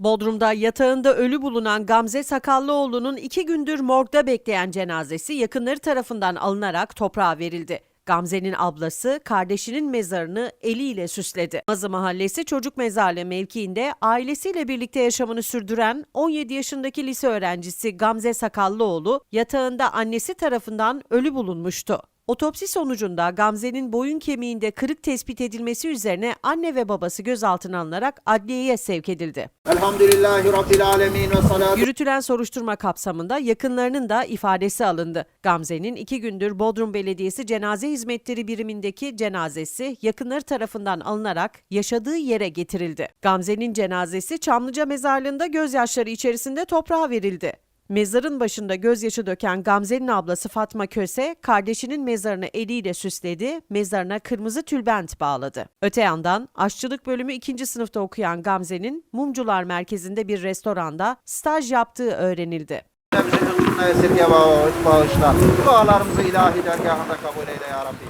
Bodrum'da yatağında ölü bulunan Gamze Sakallıoğlu'nun iki gündür morgda bekleyen cenazesi yakınları tarafından alınarak toprağa verildi. Gamze'nin ablası kardeşinin mezarını eliyle süsledi. Mazı Mahallesi Çocuk Mezarlığı mevkiinde ailesiyle birlikte yaşamını sürdüren 17 yaşındaki lise öğrencisi Gamze Sakallıoğlu yatağında annesi tarafından ölü bulunmuştu. Otopsi sonucunda Gamze'nin boyun kemiğinde kırık tespit edilmesi üzerine anne ve babası gözaltına alınarak adliyeye sevk edildi. Elhamdülillahi Rabbil alemin ve salatu Yürütülen soruşturma kapsamında yakınlarının da ifadesi alındı. Gamze'nin iki gündür Bodrum Belediyesi Cenaze Hizmetleri Birimindeki cenazesi yakınları tarafından alınarak yaşadığı yere getirildi. Gamze'nin cenazesi Çamlıca Mezarlığı'nda gözyaşları içerisinde toprağa verildi. Mezarın başında gözyaşı döken Gamze'nin ablası Fatma Köse, kardeşinin mezarını eliyle süsledi, mezarına kırmızı tülbent bağladı. Öte yandan aşçılık bölümü ikinci sınıfta okuyan Gamze'nin Mumcular Merkezi'nde bir restoranda staj yaptığı öğrenildi. bağışla. Dualarımızı ilahi dergahında kabul eyle ya Rabbi.